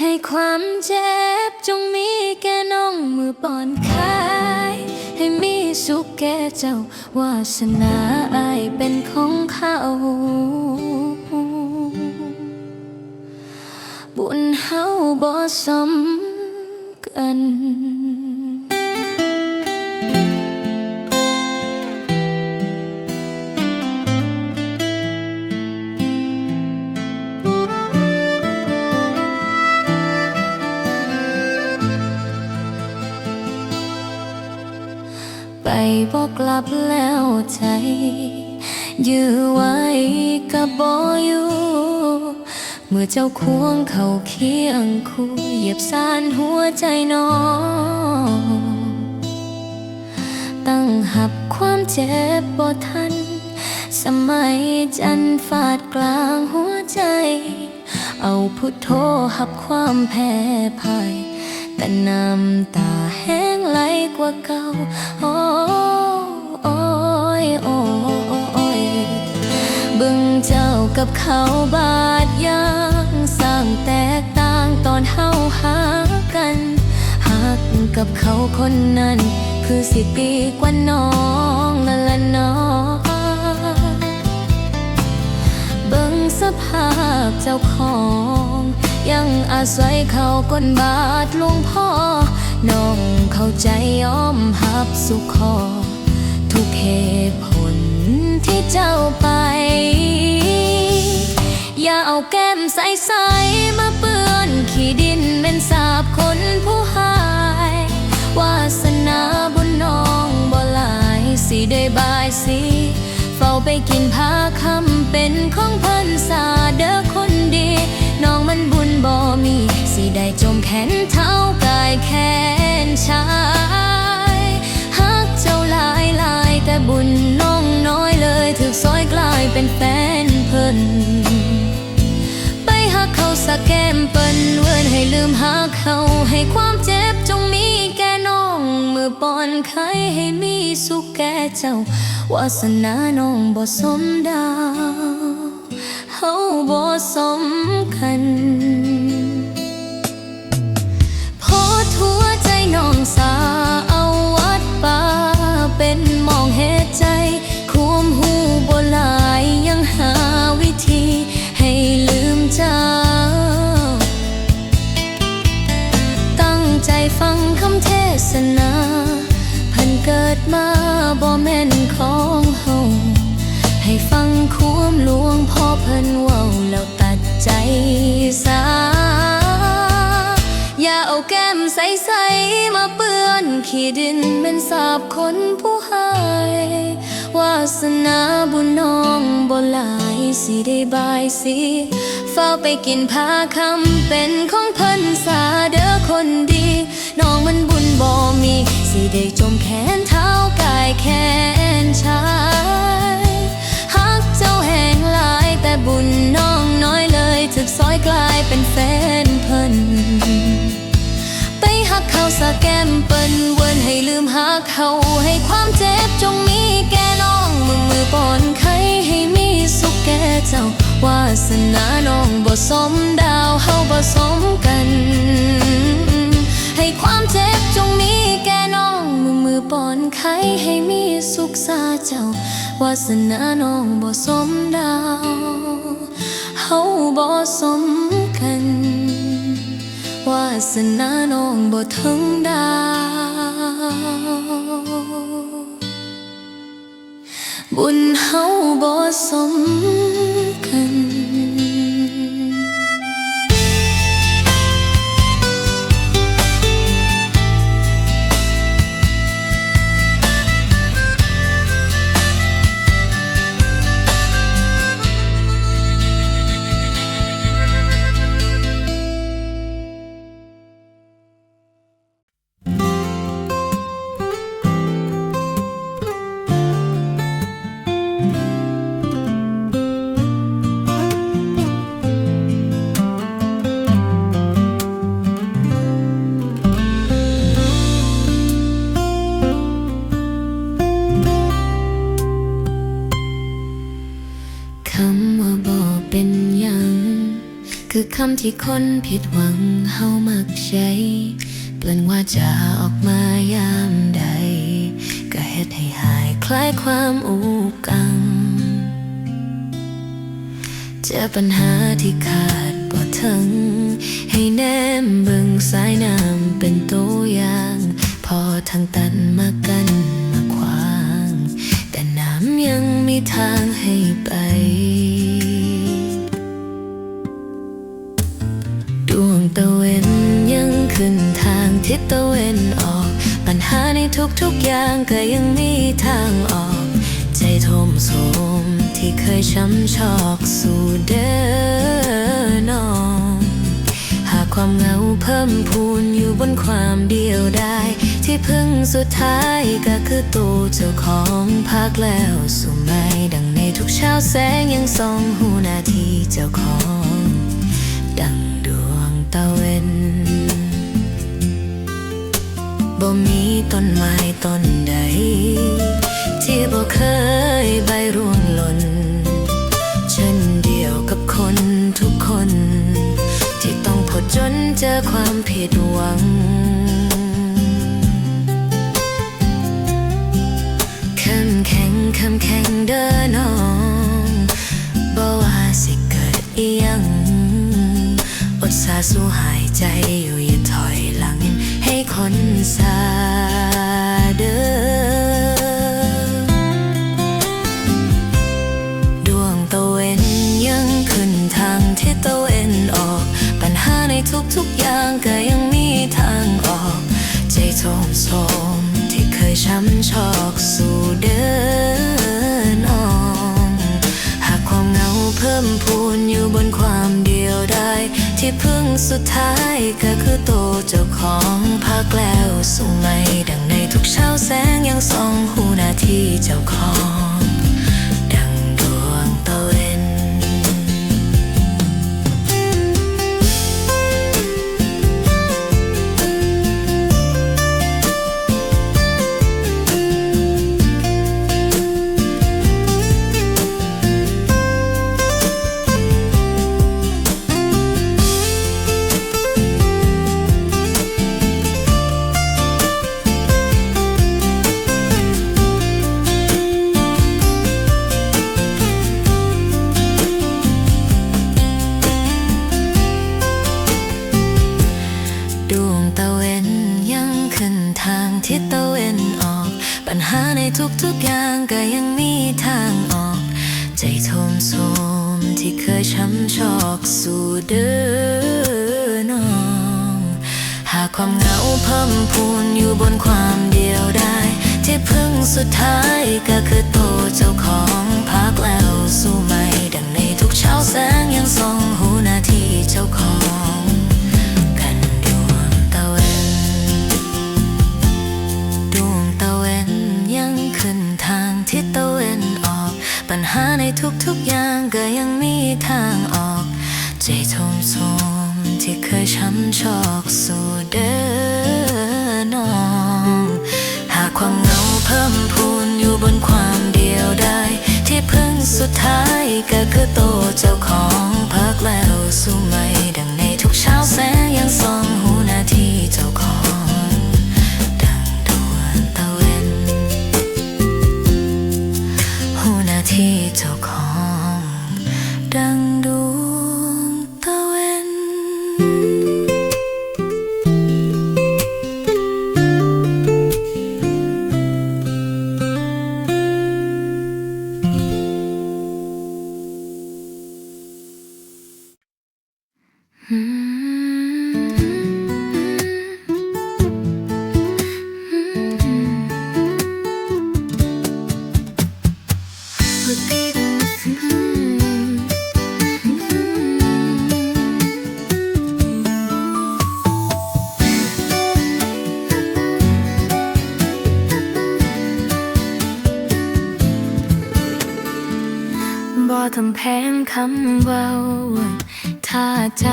ให้ความเจ็บจงมีแก่น้องมือปอนคาย ให้มีสุขแก่เจ้าวาสนาอายเป็นของเขาบุญเฮาบ่สมกัน กลับแล้วใจ ยื้อไว้กับบ่อยู่ เมื่อเจ้าควงเขาเคียงคู่เหยียบสานหัวใจน้อง ตั้งหับความเจ็บบ่ทัน สมัยจันฟาดกลางหัวใจ เอาพุทโธหับความแพ้พ่ายแต่น้ำตาแห้งไหลกว่าเก่าโอ้ โอ้ยบึงเจ้ากับเขาบาดยางสร้างแตกต่างตอนเฮาหากันหักกับเขาคนนั้น คือสิปีกว่าน้องนั่นละน้องเบิ่งสภาพเจ้าของ ยังอาศัยเขาก้นบาทหลวงพ่อ น้องเข้าใจยอมหับสุขคอ เหตุผลที่เจ้าไป อย่าเอาแก้มใสๆมาเปื้อนขี้ดินเป็นสาบคนผู้หายวาสนาบุญน้องบ่หลายสิได้บายสิเฝ้าไปกินพาคำเป็นของเพันสาเด้อคนดี น้องมันบุญบ่มี สิได้จมแขนเท้ากายแขนชา แต่บุญน้องน้อยเลยถึกซอยกลายเป็นแฟนเพิ่น ไปหักเขาสะแก้มเปิ้นเวินให้ลืมหักเขาให้ความเจ็บจงมีแก่น้องมือปอนไขให้มีสุขแก่เจ้าวาสนาน้องบ่สมดาวเฮาบ่สมกันพอทั่วใจน้องสาว เกิดมาบ่แม่นของเฮาให้ฟังควมหลวงพ่อเพิ่นเว้าแล้วตัดใจสาอย่าเอาแก้มใสๆมาเปื้อนขี้ดินเป็นสาบคนผู้หายวาสนาบุญน้องบ่หลายสิได้บายสิเฝ้าไปกินพาคำเป็นของเพิ่นสาเด้อคนดี น้องมันบุ บ่มีสิได้จมแขนเท้ากายแขนชายฮักเจ้าแห่งหลายแต่บุญน้องน้อยเลยถึกซอยกลายเป็นแฟนเพิ่นไปหักเขาสะแก้มเปิ้นเวินให้ลืมหักเขาให้ความเจ็บจงมีแก่น้องมือมือปอนไขให้มีสุขแก่เจ้าวาสนาน้องบ่สมดาวเฮาบ่สมกัน ให้ความเจ็บ ป้อนไข่ให้มีสุขซาเจ้าวาสนาน้องบ่สมดาวเฮาบ่สมกันวาสนาน้องบ่ถึงดาวบุญเฮาบ่สม คือคำที่คนผิดหวังเฮามักใช้ เปล่นว่าจะออกมายามใด ก็เฮ็ดให้หายคลายความอูกัง เจอปัญหาที่ขาดบ่ถึง ให้แนมเบิ่งสายน้ำเป็นตัวอย่าง พอทางตันมากันมาขวาง แต่น้ำยังมีทางให้ไป ขึ้นทางทิศตะเวนออก ปัญหาในทุกๆอย่างก็ยังมีทางออก ใจทมโสมที่เคยช้ำชอกสู่เดินอง หากความเหงาเพิ่มพูนอยู่บนความเดียวได้ที่พึ่งสุดท้ายก็คือตัวเจ้าของพักแล้วสู่ไม่ดังในทุกเช้าแสงยังส่องหูนาทีเจ้าของ ดังดวงตะเวน บ่มีต้นไม้ต้นใด ที่บ่เคยใบร่วงหล่นเช่นเดียวกับคนทุกคน ที่ต้องผจญเจอความผิดหวังเข้มแข็งเข้มแข็งเด้อน้องบ่ว่าสิเกิดอียัง อดสาสู้หายใจอยู่ ช้ำชอกสู่เดินอองหากความเหงาเพิ่มพูนอยู่บนความเดียวได้ที่พึ่งสุดท้ายก็คือโตเจ้าของพักแล้วสู่ไม่ดังในทุกเช้าแสงยังส่องหูหน้าที่เจ้าของ ที่เคยช้ำชอกสู่เดินออง หากความเหงาเพิ่มพูนอยู่บนความเดียวได้ ที่พึ่งสุดท้ายก็คือตัวเจ้าของพักแล้วสู้ไม่ ดังในทุกเช้าแสงยังส่องหูหน้าที่เจ้าของาในทุกๆอย่างก็ยังมีทางออก ใจโทมโทมที่เคยช้ำชอกสู่เดินออง หากความเหงาเพิ่มพูนอยู่บนความเดียวได้ ที่พึ่งสุดท้ายก็คือโตเจ้าของพักแล้วสู้ไม่ดังในทุกเช้าแสงยังส่อง ว้าถ้าใจ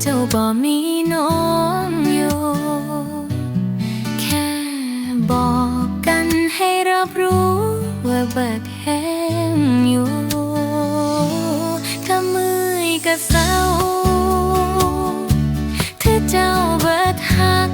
เจ้าบ่มีน้องอยู่แค่บอกกันให้รับรู้ว่าเบิกแห้งอยู่ถ้ามือก็เศร้าถ้าเจ้าเบิดหัก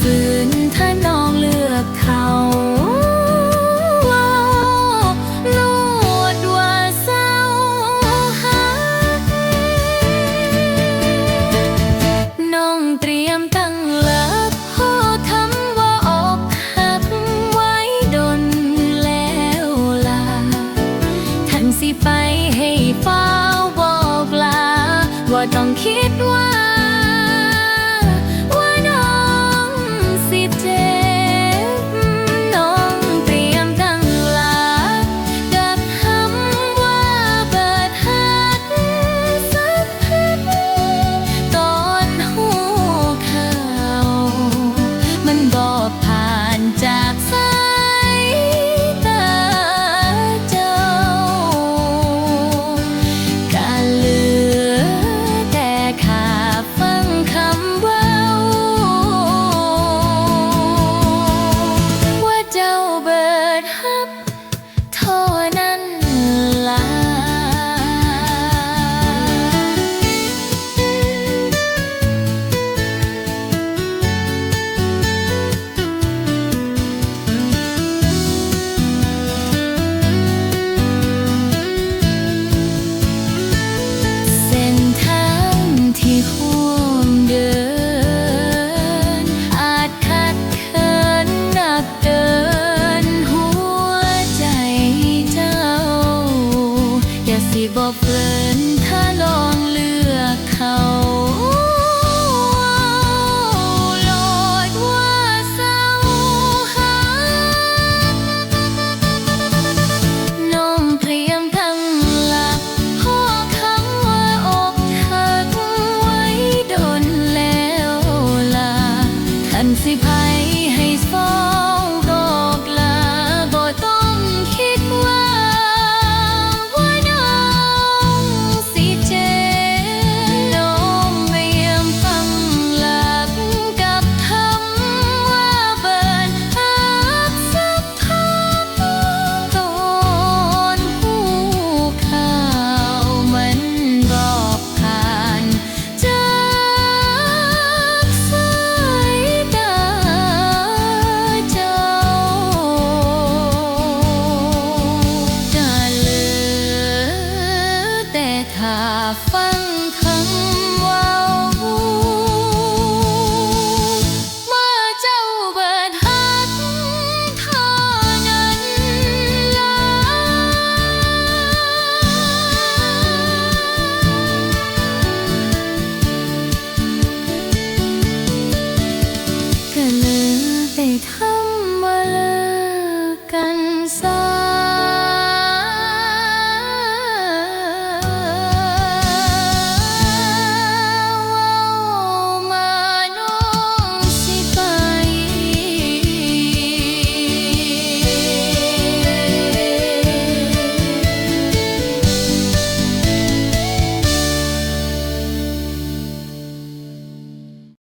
ฝืนท่าน้